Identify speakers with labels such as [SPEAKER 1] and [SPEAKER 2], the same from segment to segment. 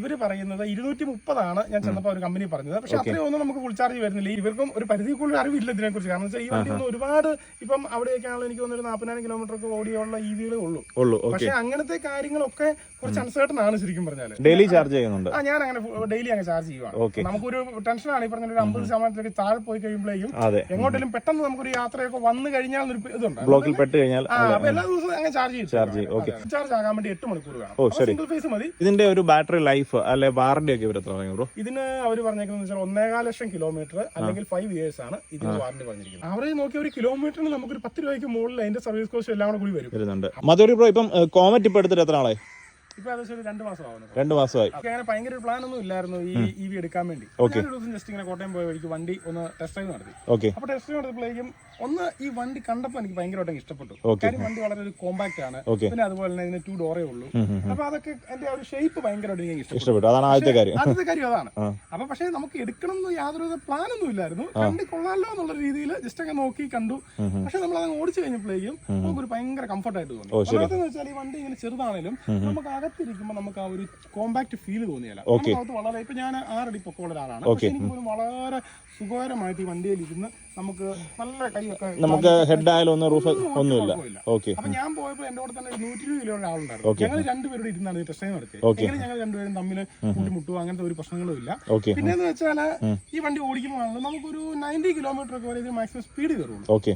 [SPEAKER 1] ഇവർ പറയുന്നത് ഇരുന്നൂറ്റി മുപ്പതാണ് ഞാൻ ചെന്നപ്പോൾ ഒരു കമ്പനി പറഞ്ഞത്. പക്ഷെ അത്രയും ഒന്നും നമുക്ക് ഫുൾ ചാർജ് വരുന്നില്ല. ഇവർക്കും ഒരു പരിധി കൂടുതൽ അറിവില്ല ഇതിനെ കുറിച്ച് കാരണം വെച്ചാൽ ഈ വണ്ടി ഒന്നും ഒരുപാട് ഇപ്പം അവിടെയൊക്കെയാണല്ലോ എനിക്ക് തോന്നുന്നു ഒരു നാൽപ്പതിനായിരം കിലോമീറ്റർ ഒക്കെ ഓടിയുള്ള ഇ വികളേ ഉള്ളൂ. പക്ഷെ അങ്ങനത്തെ കാര്യങ്ങളൊക്കെ കുറച്ച് അൺസേർട്ടൺ ആണ് ശരിക്കും പറഞ്ഞാൽ
[SPEAKER 2] ഡെയിലി ചാർജ് ചെയ്യുന്നുണ്ട്.
[SPEAKER 1] ആ ഞാൻ അങ്ങനെ ഡെയിലി അങ്ങ് ചാർജ് ചെയ്യുവാണ്. നമുക്കൊരു ടെൻഷനാണ് ഈ പറഞ്ഞ ഒരു അമ്പത് ശതമാനത്തിലേക്ക് താഴെ പോയി കഴിയുമ്പോഴേക്കും എങ്ങോട്ടെങ്കിലും പെട്ടെന്ന് നമുക്കൊരു യാത്രയൊക്കെ വന്നു കഴിഞ്ഞാൽ ഒരു ഇതുണ്ട്.
[SPEAKER 2] ബ്ലോക്കിൽ പെട്ട് കഴിഞ്ഞാൽ
[SPEAKER 1] എല്ലാ ദിവസവും അങ്ങനെ ചാർജ് ചെയ്യും.
[SPEAKER 2] ചാർജ്
[SPEAKER 1] ചാർജ് ആകാൻ വേണ്ടി എട്ട് മണിക്കൂർ വേണം. സിംഗിൾ ഫേസ് മതി.
[SPEAKER 2] ഇതിന്റെ ഒരു ബാറ്ററി ലൈഫ് അല്ലെ വാറന്റി ഒക്കെ ഇവർ എത്ര പറയും ബ്രോ?
[SPEAKER 1] ഇതിന് അവർ പറഞ്ഞേക്കുന്നത് വെച്ചാൽ ഒന്നേകാൽ ലക്ഷം കിലോമീറ്റർ അല്ലെങ്കിൽ ഫൈവ് ഇയേഴ്സ് ആണ് ഇതിന് വാറന്റി പറഞ്ഞിരിക്കുന്നത്. അവരെ നോക്കിയ ഒരു കിലോമീറ്ററിന് നമുക്ക് ഒരു പത്ത് രൂപയ്ക്ക് മുകളിൽ അതിന്റെ സർവീസ് കോസ്റ്റ് എല്ലാം കൂടി വരും.
[SPEAKER 2] വരുന്നുണ്ട്. മധുരി ബ്രോ ഇപ്പം കോമറ്റ് ഇപ്പൊ എടുത്തിട്ട് എത്ര ആളെ
[SPEAKER 1] ഇപ്പൊ ഏകദേശം ഒരു രണ്ട് മാസം ആവുന്നു
[SPEAKER 2] രണ്ട് മാസമായി.
[SPEAKER 1] അപ്പൊ അങ്ങനെ ഭയങ്കര പ്ലാൻ ഒന്നും ഇല്ലായിരുന്നു ഈ ഇ വി എടുക്കാൻ വേണ്ടി. ഞാൻ ഒരു ദിവസം ജസ്റ്റ് ഇങ്ങനെ കോട്ടയം പോയ വഴിക്ക് വണ്ടി ഒന്ന് ടെസ്റ്റ് ഡ്രൈവ് നടത്തി.
[SPEAKER 2] ഓക്കെ
[SPEAKER 1] അപ്പൊ ടെസ്റ്റ് ഡ്രൈവ് നടത്തിയപ്പോഴേക്കും ഒന്ന് ഈ വണ്ടി കണ്ടപ്പോൾ എനിക്ക് ഭയങ്കരമായിട്ട് ഇഷ്ടപ്പെട്ടു. കാര്യം വണ്ടി വളരെ ഒരു കോമ്പാക്ട് ആണ്. പിന്നെ അതുപോലെ തന്നെ ഇതിന് ടു ഡോറേ ഉള്ളൂ. അപ്പൊ അതൊക്കെ എന്റെ ഒരു ഷേപ്പ് ഭയങ്കരമായിട്ട് എനിക്ക് ഇഷ്ടപ്പെട്ടു.
[SPEAKER 2] അതാണ് ആദ്യത്തെ കാര്യം.
[SPEAKER 1] ആദ്യത്തെ കാര്യം അതാണ്. അപ്പൊ പക്ഷേ നമുക്ക് എടുക്കണം എന്ന് യാതൊരു പ്ലാൻ ഒന്നും ഇല്ലായിരുന്നു. വണ്ടി കൊള്ളാലോ എന്നുള്ള രീതിയിൽ ജസ്റ്റ് അങ്ങ് നോക്കി കണ്ടു. പക്ഷെ നമ്മൾ അത് ഓടിച്ചു കഴിഞ്ഞപ്പോഴേക്കും നമുക്കൊരു ഭയങ്കര കംഫർട്ടായിട്ട് തോന്നി. ഒന്നാമത്തെ വെച്ചാൽ ഈ വണ്ടി ഇങ്ങനെ ചെറുതാണെങ്കിലും നമുക്ക് അകത്തിരിക്കുമ്പോൾ നമുക്ക് ആ ഒരു കോമ്പാക്ട് ഫീൽ തോന്നിയല്ല. നമുക്ക് വളരെ ഇപ്പൊ ഞാൻ ആറടി പൊക്കമുള്ള ഒരാളാണ്. പക്ഷെ എനിക്ക് പോലും വളരെ സുഖകരമായിട്ട് ഈ വണ്ടിയിൽ ഇരുന്ന് നമുക്ക് നല്ല കൈയൊക്കെ
[SPEAKER 2] നമുക്ക് ഹെഡ് ആയാലും ഒന്നും റൂഫ് ഒന്നുമില്ല. ഓക്കെ.
[SPEAKER 1] അപ്പൊ ഞാൻ പോയപ്പോൾ എന്റെ കൂടെ തന്നെ നൂറ്റി ഇരുപത് കിലോ ആളുണ്ടായിരുന്നു. ഞങ്ങൾ രണ്ടുപേരും ഇരുന്നാണ് ഈ ചെയ്യാൻ നടത്തിയത്. എങ്ങനെ ഞങ്ങൾ രണ്ടുപേരും തമ്മിൽ കൂട്ടിമുട്ടുക അങ്ങനത്തെ ഒരു പ്രശ്നങ്ങളും ഇല്ല.
[SPEAKER 2] പിന്നെ
[SPEAKER 1] പിന്നെന്ന് വെച്ചാൽ ഈ വണ്ടി ഓടിക്കുമ്പോൾ നമുക്കൊരു നയന്റി കിലോമീറ്റർ ഒക്കെ വരെ ഇത് മാക്സിമം സ്പീഡ് കയറുള്ളൂ.
[SPEAKER 2] ഓക്കെ.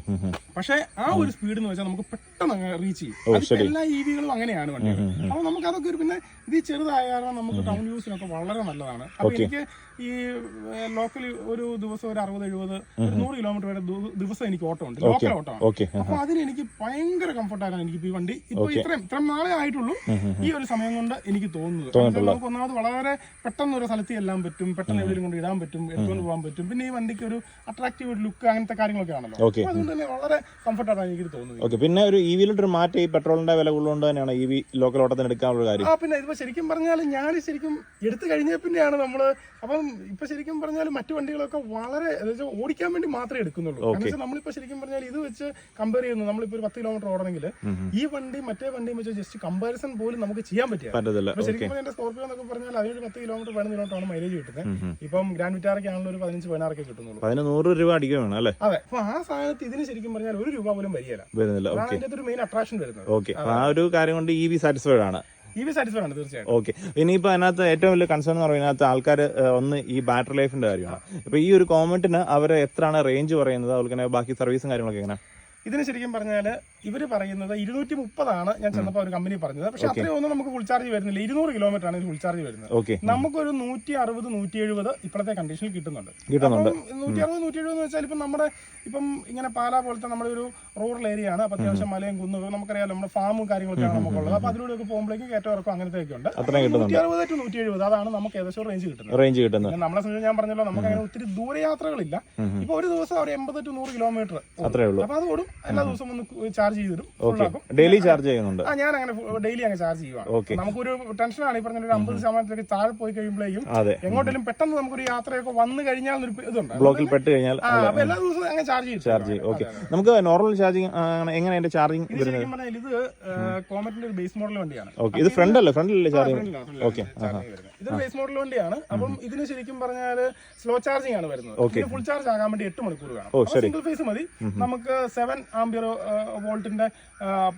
[SPEAKER 1] പക്ഷേ ആ ഒരു സ്പീഡ് എന്ന് വെച്ചാൽ നമുക്ക് പെട്ടെന്ന് റീച്ച് ചെയ്യും. എല്ലാ ഇ വികളും അങ്ങനെയാണ് വണ്ടി അപ്പൊ നമുക്ക് അതൊക്കെ ഒരു പിന്നെ ഇത് ചെറുതായ കാരണം നമുക്ക് ടൗൺ യൂസിനൊക്കെ വളരെ നല്ലതാണ്. അപ്പൊ എനിക്ക് ഈ ലോക്കൽ ഒരു ദിവസം ഒരു അറുപത് എഴുപത് ഒരു നൂറ് കിലോമീറ്റർ വരെ ദിവസം എനിക്ക് ഓട്ടോ ഉണ്ട്. ലോക്കൽ ഓട്ടോ
[SPEAKER 2] ആണ്.
[SPEAKER 1] അപ്പൊ അതിന് എനിക്ക് ഭയങ്കര കംഫർട്ടാണ് എനിക്ക് ഈ വണ്ടി. ഇപ്പൊ ഇത്രയും ഇത്രയും നാളെ ആയിട്ടുള്ളൂ ഈ ഒരു സമയം കൊണ്ട് എനിക്ക് തോന്നുന്നത്. നമുക്ക് ഒന്നാമത് വളരെ പെട്ടെന്ന് ഒരു സ്ഥലത്ത് എല്ലാം പറ്റും. പെട്ടെന്ന് എവിടെയും കൊണ്ട് ഇടാൻ പറ്റും. എടുത്തുകൊണ്ട് പോകാൻ പറ്റും. പിന്നെ ഈ വണ്ടിക്ക് ഒരു അട്രാക്റ്റീവ് ഒരു ലുക്ക് അങ്ങനത്തെ കാര്യങ്ങളൊക്കെ ആണല്ലോ. അതുകൊണ്ട് തന്നെ വളരെ കംഫർട്ടാണ് എനിക്ക് തോന്നുന്നത്.
[SPEAKER 2] പിന്നെ ഒരു ഇ വിയിലോട്ടൊരു മാറ്റം ഈ പെട്രോളിന്റെ വില ഉള്ളതുകൊണ്ട് തന്നെയാണ് ഇ വി ലോക്കൽ ഓട്ടത്തിന് എടുക്കാനുള്ള കാര്യം.
[SPEAKER 1] ആ പിന്നെ ഇതിപ്പോ ശരിക്കും പറഞ്ഞാൽ ഞാൻ ശരിക്കും എടുത്തു കഴിഞ്ഞ പിന്നെയാണ് നമ്മൾ അപ്പം ഇപ്പൊ ശരിക്കും പറഞ്ഞാൽ മറ്റു വണ്ടികളൊക്കെ വളരെ ഓടിക്കാൻ വേണ്ടി മാത്രമേ എടുക്കുന്നുള്ളൂ. കാരണം വെച്ചാൽ നമ്മളിപ്പോ ശരിക്കും പറഞ്ഞാൽ ഇത് വെച്ച് കമ്പയർ ചെയ്യുന്നു. നമ്മളിപ്പോ ഒരു പത്ത് കിലോമീറ്റർ ഓടണമെങ്കിൽ ഈ വണ്ടി മറ്റേ വണ്ടിയും വെച്ച് ജസ്റ്റ് കമ്പാരിസൺ പോലും നമുക്ക് ചെയ്യാൻ പറ്റില്ല ശരിക്കും പറഞ്ഞാൽ സ്കോർപ്പിയോ എന്നൊക്കെ പറഞ്ഞാൽ അതിനൊരു പത്ത് കിലോമീറ്റർ പതിനഞ്ച് കിലോമീറ്റർ ആണ് മൈലേജ് കിട്ടുന്നത് ഇപ്പം ഗ്രാൻഡ് വിറ്റാറൊക്കെ ആണല്ലോ ഒരു പതിനഞ്ച് പതിനാറൊക്കെ കിട്ടുന്നുള്ളൂ.
[SPEAKER 2] അപ്പൊ അതിന് നൂറ് രൂപ അടിക്കുകയാണ് അല്ലേ?
[SPEAKER 1] അതെ. അപ്പൊ ആ സാധനത്തിൽ ഇതിന് ശരിക്കും പറഞ്ഞാൽ ഒരു രൂപ പോലും വരികയില്ല.
[SPEAKER 2] വരുന്നില്ല.
[SPEAKER 1] അതിന്റെ ഒരു മെയിൻ അട്രാക്ഷൻ വരുന്നത്.
[SPEAKER 2] ഓക്കെ. ആ ഒരു കാര്യം കൊണ്ട് ഈ വി സാറ്റിസ്ഫൈഡ് ആണ്.
[SPEAKER 1] ആണ് തീർച്ചയായിട്ടും.
[SPEAKER 2] ഓക്കെ ഇനിയിപ്പോ അതിനകത്ത് ഏറ്റവും വലിയ കൺസേൺ എന്ന് പറയുന്നത് ആൾക്കാർ ഒന്ന് ഈ ബാറ്ററി ലൈഫിന്റെ കാര്യമാണ്. അപ്പൊ ഈ ഒരു കോമന്റിന് അവർ എത്രയാണ് റേഞ്ച് പറയുന്നത്? അതുപോലെ തന്നെ ബാക്കി സർവീസും കാര്യങ്ങളൊക്കെ എങ്ങനെ
[SPEAKER 1] ഇതിന് ശരിക്കും പറഞ്ഞാൽ ഇവർ പറയുന്നത് ഇരുന്നൂറ്റി മുപ്പതാണ് ഞാൻ ചെന്നപ്പോൾ ഒരു കമ്പനി പറഞ്ഞത്. പക്ഷെ അത്രയും ഒന്നും നമുക്ക് ഫുൾ ചാർജ് വരുന്നില്ല. ഇരുന്നൂറ് കിലോമീറ്റർ ആണ് ഫുൾ ചാർജ് വരുന്നത്. നമുക്കൊരു നൂറ്റി അറുപത് നൂറ്റി എഴുപത് ഇപ്പോഴത്തെ കണ്ടീഷനിൽ കിട്ടുന്നുണ്ട്. നൂറ്റി അറുപത് നൂറ്റി എഴുപത് എന്ന് വെച്ചാൽ ഇപ്പം നമ്മുടെ ഇപ്പം ഇങ്ങനെ പാലാ പോലത്തെ നമ്മുടെ ഒരു റൂറൽ ഏരിയ ആണ്. അപ്പം അത്യാവശ്യം മലയും കുന്നും നമുക്കറിയാലോ നമ്മുടെ ഫാമും കാര്യങ്ങളൊക്കെയാണ് നമുക്കുള്ളത് അപ്പൊ അതിലൂടെയൊക്കെ പോകുമ്പോഴേക്കും കയറ്റം ഇറക്കും അങ്ങനത്തെ ഒക്കെ ഉണ്ട് നൂറ്റി അറുപത് ടു നൂറ്റി എഴുപത് അതാണ് നമുക്ക് ഏകദേശം റേഞ്ച് കിട്ടുന്നത്.
[SPEAKER 2] റേഞ്ച് കിട്ടുന്നത്.
[SPEAKER 1] നമ്മളെ സംബന്ധിച്ച് ഞാൻ പറഞ്ഞല്ലോ നമുക്ക് അങ്ങനെ ഒത്തിരി ദൂരയാത്രകളില്ല. ഇപ്പൊ ഒരു ദിവസം ഒരു എൺപത് ടു നൂറ് കിലോമീറ്റർ
[SPEAKER 2] അത്രേ ഉള്ളൂ.
[SPEAKER 1] അപ്പൊ അത് ഓടും. എല്ലാ ദിവസവും ഒന്ന് ചാർജ്
[SPEAKER 2] ചെയ്ത്
[SPEAKER 1] തരും.
[SPEAKER 2] ഡെയിലി ചാർജ് ചെയ്യുന്നുണ്ട്.
[SPEAKER 1] ആ ഞാൻ അങ്ങനെ ഡെയിലി അങ്ങനെ ചാർജ് ചെയ്യുവാണ് നമുക്കൊരു ടെൻഷനാണ് ഈ പറഞ്ഞ ഒരു അമ്പത് ശതമാനത്തിലേക്ക് താഴെ പോയി കഴിയുമ്പോഴേക്കും എങ്ങോട്ടെങ്കിലും പെട്ടെന്ന് നമുക്കൊരു യാത്രയൊക്കെ വന്നു കഴിഞ്ഞാൽ ഒരു ഇതുണ്ട്.
[SPEAKER 2] ബ്ലോക്കിൽ പെട്ട് കഴിഞ്ഞാൽ
[SPEAKER 1] എല്ലാ ദിവസവും അങ്ങനെ ചാർജ് ചെയ്യും.
[SPEAKER 2] ചാർജ് ഓക്കെ നമുക്ക് നോർമൽ ചാർജിങ് എങ്ങനെ അതിന്റെ ചാർജിങ്
[SPEAKER 1] ഇത് കോമറ്റിന്റെ ഒരു ബേസ് മോഡൽ വണ്ടിയാണ്.
[SPEAKER 2] ഓക്കെ ഇത് ഫ്രണ്ട് അല്ലേ? ഫ്രണ്ടിലല്ലേ ചാർജിങ് ഓക്കെ
[SPEAKER 1] ഇതൊരു ബേസ് മോഡൽ വണ്ടിയാണ്. അപ്പം ഇതിന് ശരിക്കും പറഞ്ഞാൽ സ്ലോ ചാർജിങ് ആണ് വരുന്നത്. ഫുൾ ചാർജ് ആകാൻ വേണ്ടി എട്ട് മണിക്കൂർ വേണം. സിംഗിൾ ഫേസ് മതി. നമുക്ക് സെവൻ ആംബിയർ വോൾട്ടിന്റെ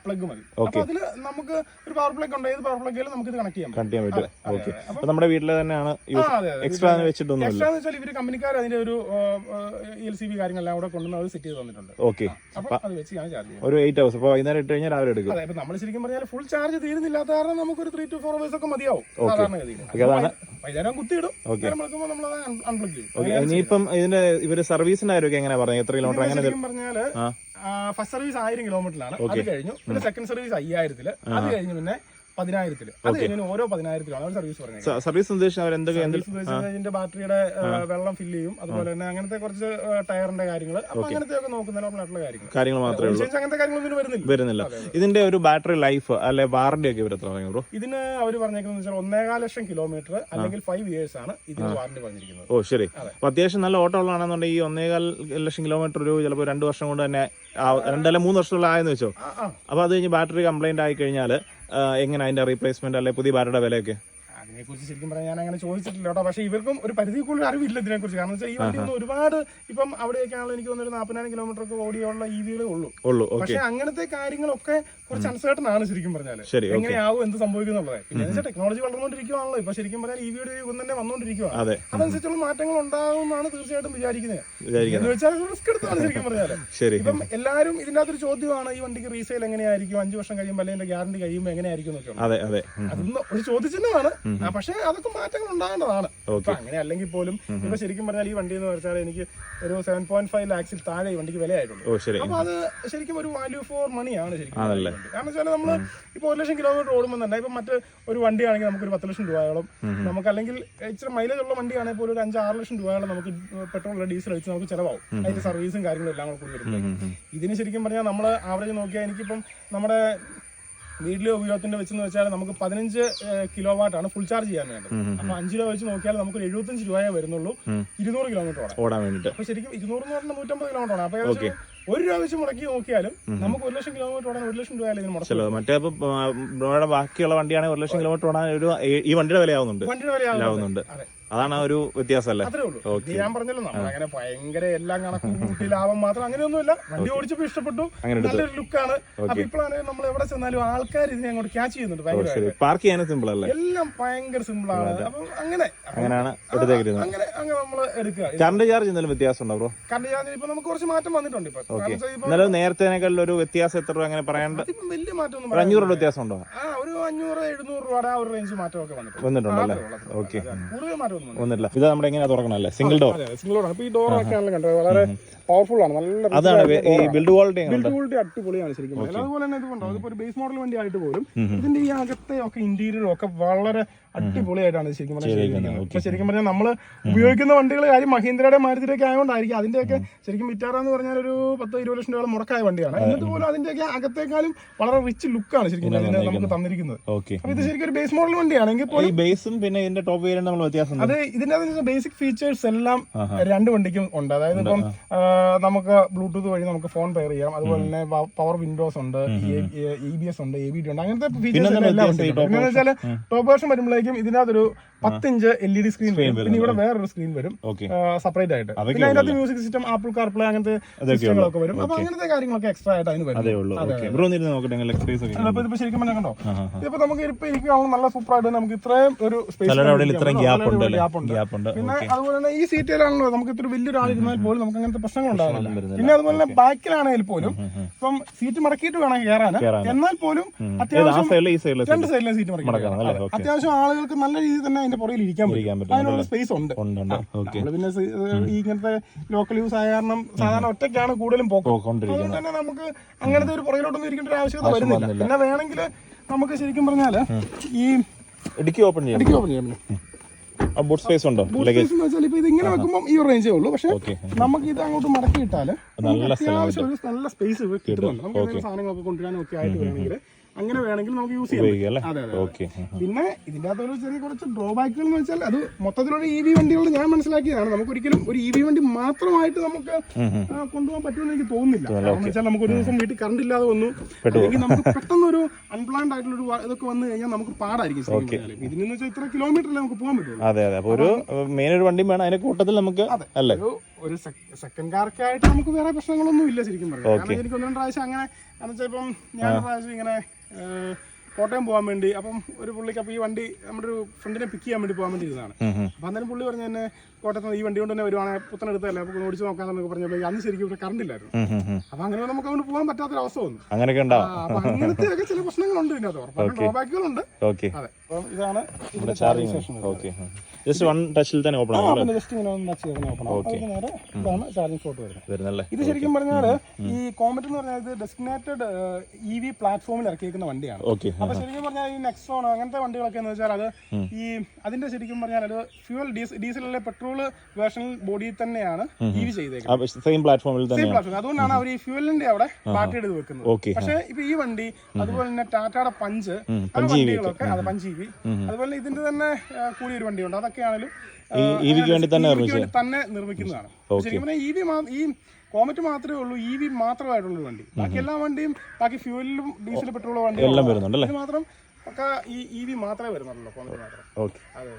[SPEAKER 1] പ്ലഗ് മതി. അപ്പൊ അതിൽ നമുക്ക് ഒരു പവർ പ്ലഗ് ഉണ്ട്. ഏത് പവർ പ്ലഗ് പ്ലഗിലും നമുക്ക് ഇത് കണക്ട് ചെയ്യാം കണക്ട്
[SPEAKER 2] ചെയ്യാൻ പറ്റും നമ്മുടെ വീട്ടിൽ തന്നെയാണ്. എക്സ്ട്രാ വെച്ചിട്ടൊന്നുമില്ല.
[SPEAKER 1] എക്സ്ട്രാ എന്ന് വെച്ചാൽ ഇവർ കമ്പനിക്കാർ അതിന്റെ ഒരു എൽ സി ബി കാര്യങ്ങളെല്ലാം കൂടെ കൊണ്ടുവന്ന് അത് സെറ്റ് ചെയ്ത് തന്നിട്ടുണ്ട്.
[SPEAKER 2] ഓക്കെ
[SPEAKER 1] അത് വെച്ച് ഞാൻ ചാർജ് ചെയ്യും
[SPEAKER 2] ഒരു എയ്റ്റ് ഹവേഴ്സ് അപ്പൊ വൈകുന്നേരം ഇട്ട് കഴിഞ്ഞാൽ രാവിലെ എടുക്കും.
[SPEAKER 1] അതെ നമ്മൾ ശരിക്കും പറഞ്ഞാൽ ഫുൾ ചാർജ് തീരുന്നില്ലാത്ത കാരണം നമുക്ക് ഒരു ത്രീ ടു ഫോർ ഹവേഴ്സ് ഒക്കെ മതിയാവും. സാധാരണ ഗതിയിൽ
[SPEAKER 2] ഓക്കെ അതാണ് ഇനിയിപ്പം ഇതിന്റെ ഇവർ സർവീസിന്റെ കാര്യമൊക്കെ എങ്ങനെ പറഞ്ഞു? എത്ര കിലോമീറ്റർ അങ്ങനെ പറഞ്ഞാൽ
[SPEAKER 1] ഫസ്റ്റ് സർവീസ് ആയിരം കിലോമീറ്ററിലാണ് അത് കഴിഞ്ഞു. പിന്നെ സെക്കൻഡ് സർവീസ് അയ്യായിരത്തിൽ. അത് കഴിഞ്ഞു പിന്നെ പതിനായിരത്തിൽ. അത് ഓരോ പതിനായിരത്തിലാണ് അവർ സർവീസ് പറഞ്ഞത്
[SPEAKER 2] സർവീസ്
[SPEAKER 1] ബാറ്ററിയുടെ വെള്ളം ഫില്ല് ചെയ്യും. അതുപോലെ തന്നെ അങ്ങനത്തെ കുറച്ച് ടയറിന്റെ കാര്യങ്ങൾ അപ്പൊ അങ്ങനത്തെ ഒക്കെ കാര്യങ്ങൾ
[SPEAKER 2] കാര്യങ്ങൾ മാത്രമേ ഉള്ളൂ.
[SPEAKER 1] അങ്ങനത്തെ കാര്യങ്ങളൊന്നും വരുന്നില്ല.
[SPEAKER 2] വരുന്നില്ല. ഇതിന്റെ ഒരു ബാറ്ററി ലൈഫ് അല്ലെ വാറണ്ടി ഒക്കെ ബ്രോ?
[SPEAKER 1] ഇതിന് അവർ പറഞ്ഞേക്കുന്നത് വെച്ചാൽ ഒന്നേകാൽ ലക്ഷം കിലോമീറ്റർ അല്ലെങ്കിൽ ഫൈവ് ഇയേഴ്സ് ആണ് ഇതിന് വാറണ്ടി പറഞ്ഞിരിക്കുന്നത്.
[SPEAKER 2] ഓ ശരി. അപ്പൊ അത്യാവശ്യം നല്ല ഓട്ടോ ഉള്ളതാണെന്നുണ്ടെങ്കിൽ ഈ ഒന്നേകാൽ ലക്ഷം കിലോമീറ്റർ ഒരു ചിലപ്പോൾ രണ്ട് വർഷം കൊണ്ട് തന്നെ രണ്ടല്ല മൂന്ന് വർഷമുള്ള ആയെന്ന് വെച്ചോ. അപ്പൊ അത് കഴിഞ്ഞ് ബാറ്ററി കംപ്ലൈന്റ് ആയി കഴിഞ്ഞാൽ എങ്ങനെ അതിന്റെ റീപ്ലേസ്മെന്റ് അല്ലെ പുതിയ ബാറ്ററിയുടെ വിലയൊക്കെ?
[SPEAKER 1] ഇതിനെക്കുറിച്ച് ശരിക്കും പറയാൻ ഞാൻ അങ്ങനെ ചോദിച്ചിട്ടില്ല കേട്ടോ. പക്ഷേ ഇവർക്കും ഒരു പരിധി കൂടുതൽ അറിവില്ല ഇതിനെക്കുറിച്ച്. കാരണം വെച്ചാൽ ഈ വണ്ടി ഒന്നും ഒരുപാട് ഇപ്പം അവിടെയൊക്കെ ആണല്ലോ എനിക്ക് തോന്നുന്നു ഒരു നാൽപ്പതിനായിരം കിലോമീറ്റർ ഒക്കെ ഓടിയുള്ള ഇ വീട് ഉള്ളൂ.
[SPEAKER 2] ഉള്ളൂ
[SPEAKER 1] പക്ഷേ അങ്ങനത്തെ കാര്യങ്ങളൊക്കെ കുറച്ച് അൺസേർട്ടൺ ആണ് ശരിക്കും
[SPEAKER 2] പറഞ്ഞാൽ.
[SPEAKER 1] എങ്ങനെയാവും എന്ത് സംഭവിക്കുന്നുള്ളത്. പിന്നെ ടെക്നോളജി വളർന്നുകൊണ്ടിരിക്കുവാണല്ലോ. ഇപ്പൊ ശരിക്കും പറഞ്ഞാൽ ഇ വിയുടെ യുഗം തന്നെ
[SPEAKER 2] വന്നുകൊണ്ടിരിക്കുവാണ്
[SPEAKER 1] അതനുസരിച്ചുള്ള മാറ്റങ്ങൾ ഉണ്ടാകുമെന്നാണ് തീർച്ചയായിട്ടും വിചാരിക്കുന്നത്. എന്ന് വെച്ചാൽ റിസ്ക് എടുത്താണ് ശരിക്കും
[SPEAKER 2] പറഞ്ഞാൽ.
[SPEAKER 1] ഇപ്പം എല്ലാവരും ഇതിന്റെ അകത്തൊരു ചോദ്യമാണ് ഈ വണ്ടിക്ക് റീസെയിൽ എങ്ങനെയായിരിക്കും? അഞ്ചു വർഷം കഴിയുമ്പോൾ അല്ലെങ്കിൽ ഗ്യാരണ്ടി കഴിയുമ്പോൾ എങ്ങനെയായിരിക്കും എന്നൊക്കെ. അതൊന്നും ഒരു ചോദ്യചിഹ്നമാണ്. ആ, പക്ഷേ അതൊക്കെ മാറ്റങ്ങൾ ഉണ്ടാകേണ്ടതാണ്. അങ്ങനെ അല്ലെങ്കിൽ പോലും ഇപ്പൊ ശരിക്കും പറഞ്ഞാൽ ഈ വണ്ടി എന്ന് വെച്ചാൽ എനിക്ക് ഒരു സെവൻ പോയിന്റ് ഫൈവ് ലാക്സിൽ താഴെ ഈ വണ്ടിക്ക് വിലയായിട്ടുണ്ട്. അപ്പൊ അത് ശരിക്കും ഒരു വാല്യൂ ഫോർ മണിയാണ് ശരിക്കും? കാരണം വെച്ചാൽ നമ്മൾ ഇപ്പൊ ഒരു ലക്ഷം കിലോമീറ്റർ ഓടുമ്പോൾ തന്നെ ഇപ്പൊ മറ്റ് ഒരു വണ്ടിയാണെങ്കിൽ നമുക്ക് ഒരു പത്ത് ലക്ഷം രൂപയോളം നമുക്ക് അല്ലെങ്കിൽ ഇച്ചിരി മൈലേജ് ഉള്ള വണ്ടിയാണെങ്കിൽ പോലും ഒരു അഞ്ച് ആറ് ലക്ഷം രൂപയോളം നമുക്ക് പെട്രോൾ ഡീസൽ വെച്ച് നമുക്ക് ചിലവാകും. അതിന്റെ സർവീസും കാര്യങ്ങളും എല്ലാം കൂടി വരുന്നത്. ഇതിന് ശരിക്കും പറഞ്ഞാൽ നമ്മൾ ആവറേജ് നോക്കിയാൽ എനിക്കിപ്പം നമ്മുടെ വീട്ടിലെ ഉപയോഗത്തിന്റെ വെച്ചെന്ന് വെച്ചാൽ നമുക്ക് പതിനഞ്ച് കിലോ വാട്ടാണ് ഫുൾ ചാർജ് ചെയ്യാൻ വേണ്ടത്. അപ്പൊ അഞ്ച് രൂപ വെച്ച് നോക്കിയാൽ നമുക്ക് എഴുപത്തഞ്ച് രൂപയെ വരുന്നുള്ളൂ. ഇരുന്നൂറ് കിലോമീറ്റർ ഓടാൻ
[SPEAKER 2] വേണ്ടിട്ട്.
[SPEAKER 1] അപ്പൊ ശരിക്കും ഇരുന്നൂറ് എന്ന് പറഞ്ഞാൽ നൂറ്റമ്പത് കിലോമീറ്റർ ആണ് അപ്പൊ ഒരു രൂപ വെച്ച് മുടക്കി നോക്കിയാലും നമുക്ക് ഒരു ലക്ഷം കിലോമീറ്റർ ഓടാൻ ഒരു ലക്ഷം രൂപ
[SPEAKER 2] ചിലവ്. മറ്റേ നമ്മുടെ ബ്രോയുടെ ബാക്കിയുള്ള വണ്ടിയാണെങ്കിൽ ഒരു ലക്ഷം കിലോമീറ്റർ ഓടാൻ ഒരു ഈ വണ്ടിയുടെ വിലയാവുന്നുണ്ട്.
[SPEAKER 1] വണ്ടിയുടെ വിലയാവുന്നുണ്ട്.
[SPEAKER 2] അതാണ് ആ ഒരു വ്യത്യാസം അല്ലേ
[SPEAKER 1] ഞാൻ പറഞ്ഞല്ലോ നമ്മൾ അങ്ങനെ ഭയങ്കര എല്ലാം കണക്കും കൂട്ടി ലാഭം മാത്രം അങ്ങനെയൊന്നുമില്ല. വണ്ടി ഓടിച്ചപ്പോ ഇഷ്ടപ്പെട്ടു. നല്ലൊരു ലുക്കാണ് അപ്പൊ ഇപ്പോഴാണ് നമ്മൾ എവിടെ ചെന്നാലും ആൾക്കാർ ഇതിനെ അങ്ങോട്ട് ക്യാച്ച് ചെയ്യുന്നുണ്ട് ഭയങ്കര
[SPEAKER 2] പാർക്ക് ചെയ്യാനും സിമ്പിൾ അല്ലേ?
[SPEAKER 1] എല്ലാം ഭയങ്കര സിമ്പിൾ ആണ്. അപ്പൊ അങ്ങനെ.
[SPEAKER 2] അങ്ങനെയാണ് എടുത്തേക്കുന്നത്
[SPEAKER 1] അങ്ങനെ അങ്ങനെ നമ്മൾ എടുക്കുക.
[SPEAKER 2] കറണ്ട് ചാർജ് എന്തെങ്കിലും വ്യത്യാസം ഉണ്ടോ
[SPEAKER 1] കറണ്ട് ചാർജ് ഇപ്പൊ നമുക്ക് കുറച്ച് മാറ്റം വന്നിട്ടുണ്ട് ഇപ്പൊ. ഇപ്പൊ
[SPEAKER 2] എന്നാലും നേരത്തേനേക്കാളും ഒരു വ്യത്യാസം എത്ര രൂപ അങ്ങനെ പറയേണ്ട
[SPEAKER 1] വലിയ
[SPEAKER 2] മാറ്റം അഞ്ഞൂറ് രൂപ വ്യത്യാസം ഉണ്ടോ
[SPEAKER 1] ആ ഒരു അഞ്ഞൂറ് എഴുന്നൂറ് രൂപയുടെ ആ ഒരു റേഞ്ച് മാറ്റമൊക്കെ വന്നിട്ടുണ്ട്.
[SPEAKER 2] വന്നിട്ടുണ്ടല്ലേ? ഓക്കെ.
[SPEAKER 1] വന്നിട്ടില്ല.
[SPEAKER 2] ഇത് നമ്മുടെ എങ്ങനെയാ തുറക്കണല്ലേ സിംഗിൾ ഡോർ
[SPEAKER 1] സിംഗിൾ ഡോർ ഈ ഡോറൊക്കെ ആണല്ലോ കണ്ടത് വളരെ പവർഫുൾ ആണ്. നല്ല
[SPEAKER 2] അതാണ് ഈ ബിൽഡ് ക്വാളിറ്റി
[SPEAKER 1] ബിൽഡ് ക്വാളിറ്റി അടിപൊളിയാണ് ശരിക്കും അതുപോലെ തന്നെ ഇതുകൊണ്ടോ അതിപ്പോ ഒരു ബേസ് മോഡൽ വണ്ടി ആയിട്ട് പോലും ഇതിന്റെ ഈ അകത്തെ ഒക്കെ ഇന്റീരിയറും ഒക്കെ വളരെ അടിപൊളിയായിട്ടാണ് ശരിക്കും പറഞ്ഞാൽ ശരിക്കും പറഞ്ഞാൽ നമ്മൾ ഉപയോഗിക്കുന്ന വണ്ടികൾ കാര്യം മഹീന്ദ്രയുടെ മാരുതിയുടെ ഒക്കെ ആയതുകൊണ്ടായിരിക്കും. അതിന്റെയൊക്കെ ശരിക്കും വിറ്റാറ എന്ന് പറഞ്ഞാൽ ഒരു പത്ത് ഇരുപത് ലക്ഷം രൂപ മുടക്കായ വണ്ടിയാണ്. എന്നിട്ട് പോലും അതിന്റെയൊക്കെ അകത്തേക്കാളും വളരെ റിച്ച് ലുക്കാണ് ശരിക്കും നമുക്ക് തന്നിരിക്കുന്നത്.
[SPEAKER 2] ഓക്കെ
[SPEAKER 1] അപ്പൊ ഇത് ശരിക്കും ഒരു ബേസ് മോഡൽ വണ്ടിയാണെങ്കിൽ
[SPEAKER 2] ഈ ബേസും പിന്നെ ഇതിന്റെ ടോപ്പ് വേരിയന്റ് നമ്മൾ വ്യത്യാസം
[SPEAKER 1] അത് ഇതിന്റെ ബേസിക് ഫീച്ചേഴ്സ് എല്ലാം രണ്ട് വണ്ടിക്കും ഉണ്ട്. അതായത് ഇപ്പം നമുക്ക് ബ്ലൂടൂത്ത് വഴി നമുക്ക് ഫോൺ പെയർ ചെയ്യാം. അതുപോലെ തന്നെ പവർ വിൻഡോസ് ഉണ്ട് ഇ ബി എസ് ഉണ്ട് എ ബി ഡി ഉണ്ട്. അങ്ങനത്തെ ഫീച്ചേഴ്സ് എല്ലാം ഉണ്ട് പിന്നെ വെച്ചാൽ ടോപ്പ് വേർഷൻ വരുമ്പോഴേക്കും ഇതിനകത്തൊരു പത്തിഞ്ച് എൽ ഇ ഡി സ്ക്രീൻ വരും. പിന്നെ ഇവിടെ വേറൊരു സ്ക്രീൻ വരും. സെപ്പറേറ്റ് ആയിട്ട്. പിന്നെ അതിനകത്ത് മ്യൂസിക് സിസ്റ്റം ആപ്പിൾ കാർപ്ലേ അങ്ങനത്തെ സിസ്റ്റങ്ങളൊക്കെ വരും. അപ്പൊ അങ്ങനത്തെ കാര്യങ്ങളൊക്കെ എക്സ്ട്രാ ആയിട്ട് അതിന് വരും. അപ്പൊ ഇതിപ്പോ ശരിക്കും പറഞ്ഞാൽ കണ്ടോ? ഇപ്പൊ നമുക്ക് ഇപ്പൊ ഇരിക്കുകയാണെങ്കിൽ നല്ല സൂപ്പർ ആയിട്ട് നമുക്ക് ഇത്രയും ഒരു
[SPEAKER 2] ഗ്യാപ്പ് ഉണ്ട്.
[SPEAKER 1] പിന്നെ അതുപോലെ തന്നെ ഈ സീറ്റിലാണല്ലോ നമുക്ക് ഇത്ര വലിയൊരു ആളിരുന്നാൽ പോലും നമുക്ക് അങ്ങനത്തെ പ്രശ്നങ്ങൾ ഉണ്ടാകുന്നില്ല പിന്നെ അതുപോലെ തന്നെ ബാക്കിലാണെങ്കിൽ പോലും ഇപ്പം സീറ്റ് മടക്കിയിട്ട് വേണം കയറാൻ എന്നാൽ പോലും അത്യാവശ്യം രണ്ട് സൈഡിലെ സീറ്റ് മടക്കി അത്യാവശ്യം ആളുകൾക്ക് നല്ല രീതിയിൽ തന്നെ അതിന്റെ പുറകിൽ ഇരിക്കാൻ പറ്റും.
[SPEAKER 2] ഇരിക്കാൻ പറ്റും.
[SPEAKER 1] അതിനുള്ള സ്പേസ് ഉണ്ട്.
[SPEAKER 2] ഉണ്ട് ഉണ്ട്. ഓക്കെ.
[SPEAKER 1] നമ്മൾ പിന്നെ സി- ഈ ഇങ്ങനത്തെ ലോക്കൽ യൂസ് ആയ കാരണം സാധാരണ ഒറ്റയ്ക്കാണ് കൂടുതലും പോക്ക്. അതുകൊണ്ട് തന്നെ നമുക്ക് അങ്ങനത്തെ ഒരു പുറകിലോട്ടൊന്നും ഇരിക്കേണ്ട ഒരു ആവശ്യകത വരുന്നില്ല. പിന്നെ വേണമെങ്കിൽ നമുക്ക് ശരിക്കും പറഞ്ഞാൽ ഈ
[SPEAKER 2] ഇടുക്കി ഓപ്പൺ ചെയ്യാം.
[SPEAKER 1] ഇടയ്ക്ക് ഓപ്പൺ ചെയ്യാൻ പറ്റും
[SPEAKER 2] ബൂട്ട് സ്പേസ് ഉണ്ടോ?
[SPEAKER 1] സ്പേസ് എന്ന് വെച്ചാൽ ഇപ്പൊ ഇത് ഇങ്ങനെ വെക്കുമ്പോൾ ഈ റേഞ്ചേ ഉള്ളൂ. പക്ഷെ
[SPEAKER 2] ഓക്കെ.
[SPEAKER 1] നമുക്ക് ഇത് അങ്ങോട്ട് മടക്കി ഇട്ടാൽ
[SPEAKER 2] നല്ല
[SPEAKER 1] അത്യാവശ്യം ഒരു നല്ല സ്പേസ് കിട്ടുന്നുണ്ട്. നമുക്ക് എന്തെങ്കിലും സാധനങ്ങളൊക്കെ കൊണ്ടുവരാനും ഒക്കെ ആയിട്ട് വേണമെങ്കിൽ അങ്ങനെ വേണമെങ്കിൽ നമുക്ക് യൂസ് ചെയ്യാം അതെ പിന്നെ ഇതിന്റെ അകത്ത് ഒരു ചെറിയ കുറച്ച് ഡ്രോബാക്കുകൾ എന്ന് വെച്ചാൽ അത് മൊത്തത്തിലുള്ള ഇ വി വണ്ടികൾ ഞാൻ മനസ്സിലാക്കിയതാണ്. നമുക്ക് ഒരിക്കലും ഒരു ഇ വി വണ്ടി മാത്രമായിട്ട് നമുക്ക് കൊണ്ടുപോകാൻ പറ്റുമെന്ന് എനിക്ക് തോന്നുന്നില്ല. കാരണം വെച്ചാൽ നമുക്ക് ഒരു ദിവസം വീട്ടിൽ കറണ്ട് ഇല്ലാതെ വന്നു. അല്ലെങ്കിൽ നമുക്ക് പെട്ടെന്ന് ഒരു അൺപ്ലാൻഡ് ആയിട്ടുള്ള ഒരു ഇതൊക്കെ വന്നു കഴിഞ്ഞാൽ നമുക്ക് പാടായിരിക്കും. ഇതിനെന്ന് വെച്ചാൽ ഇത്ര കിലോമീറ്ററിൽ നമുക്ക് പോകാൻ പറ്റുള്ളൂ.
[SPEAKER 2] അതെ അതെ. അപ്പൊ ഒരു മെയിൻ ഒരു വണ്ടി വേണം. അതിന്റെ കൂട്ടത്തിൽ നമുക്ക് അല്ലേ?
[SPEAKER 1] ഒരു സെക്കൻഡ് കാർക്കായിട്ട് നമുക്ക് വേറെ പ്രശ്നങ്ങളൊന്നും ഇല്ല ശരിക്കും പറയാം കാരണം എനിക്ക് ഒന്ന് രണ്ട് പ്രാവശ്യം അങ്ങനെ എന്ന് വെച്ചാൽ ഇപ്പം ഞാൻ പ്രാവശ്യം ഇങ്ങനെ കോട്ടയം പോകാൻ വേണ്ടി അപ്പം ഒരു പുള്ളിക്ക് അപ്പൊ ഈ വണ്ടി നമ്മുടെ ഒരു ഫ്രണ്ടിനെ പിക്ക് ചെയ്യാൻ വേണ്ടി പോകാൻ വേണ്ടി ഇരുന്നതാണ്
[SPEAKER 2] അപ്പൊ.
[SPEAKER 1] അപ്പം അന്നേരം പുള്ളി പറഞ്ഞു തന്നെ കോട്ടയത്ത് ഈ വണ്ടി കൊണ്ട് തന്നെ വരുവാണെങ്കിൽ പുത്തനെടുത്തല്ലേ അപ്പോൾ ഓടിച്ച് നോക്കാന്നൊക്കെ പറഞ്ഞപ്പോൾ അന്ന് ശരിക്കും ഇവിടെ കറണ്ട് ഇല്ലായിരുന്നു. അപ്പം അങ്ങനെ നമുക്ക് അങ്ങോട്ട് പോകാൻ പറ്റാത്തൊരു അവസ്ഥ വന്നു.
[SPEAKER 2] അങ്ങനെയൊക്കെ
[SPEAKER 1] അപ്പം അങ്ങനത്തെ ഒക്കെ ചില പ്രശ്നങ്ങളുണ്ട് ഇതിനകത്ത്. ഡ്രോബാക്കുകളുണ്ട് അതെ. അപ്പം ഇതാണ്
[SPEAKER 2] charging
[SPEAKER 1] station
[SPEAKER 2] okay just one ടച്ചിൽ തന്നെ ഓപ്പൺ
[SPEAKER 1] ആ
[SPEAKER 2] ആവും
[SPEAKER 1] പിന്നെ ജസ്റ്റ് ഇങ്ങനെ ഒന്ന് ടച്ച് ചെയ്ത് നോക്കണം അതിന് നേരെ ഇതാണ് ചാർജിങ് സ്ലോട്ട് വരുന്നത്.
[SPEAKER 2] വരുന്നല്ലേ?
[SPEAKER 1] ഇത് ശരിക്കും പറഞ്ഞാൽ ഈ കോമറ്റ് എന്ന് പറഞ്ഞാൽ ഇത് ഡെസ്റ്റിനേറ്റഡ് ഇ വി പ്ലാറ്റ്ഫോമിൽ ഇറക്കിയിരിക്കുന്ന വണ്ടിയാണ്. അപ്പൊ ശരിക്കും പറഞ്ഞാൽ ഈ നെക്സോൺ അങ്ങനത്തെ വണ്ടികളൊക്കെ എന്ന് വെച്ചാൽ അത് ഈ അതിന്റെ ശരിക്കും പറഞ്ഞാൽ അത് ഫ്യൂൽ ഡീസൽ അല്ലെ പെട്രോൾ വേർഷൻ ബോഡിയിൽ തന്നെയാണ് ഇ വി ചെയ്തേക്കുന്നത്.
[SPEAKER 2] സെയിം പ്ലാറ്റ്ഫോമിൽ തന്നെ
[SPEAKER 1] സെയിം പ്ലാറ്റ്ഫോം അതുകൊണ്ടാണ് അവർ ഈ ഫ്യൂവലിന്റെ അവിടെ പാർട്ടി എടുത്ത് വെക്കുന്നത്. പക്ഷെ ഇപ്പൊ ഈ വണ്ടി അതുപോലെ തന്നെ ടാറ്റയുടെ പഞ്ച് ആ വണ്ടികളൊക്കെ അത് പഞ്ച് ഇ വി അതുപോലെ ഇതിന്റെ തന്നെ കൂടിയൊരു വണ്ടിയുണ്ട്. അതൊക്കെയാണെങ്കിലും
[SPEAKER 2] ഈ ഇ വിക്ക് വേണ്ടി തന്നെ
[SPEAKER 1] വേണ്ടി തന്നെ നിർമ്മിക്കുന്നതാണ്. ശരിക്കും പറഞ്ഞാൽ ഇ വി ഈ കോമറ്റ് മാത്രമേ ഉള്ളൂ ഇ വി മാത്രമായിട്ടുള്ള വണ്ടി. ബാക്കി എല്ലാ വണ്ടിയും ബാക്കി ഫ്യൂവലിലും ഡീസൽ പെട്രോളും വണ്ടി
[SPEAKER 2] എല്ലാം വരുന്നുണ്ടല്ലേ?
[SPEAKER 1] ഇത് മാത്രം ഈ ഇ വി മാത്രമേ വരുന്നുള്ളൂ കോമറ്റ് മാത്രം. അതെ.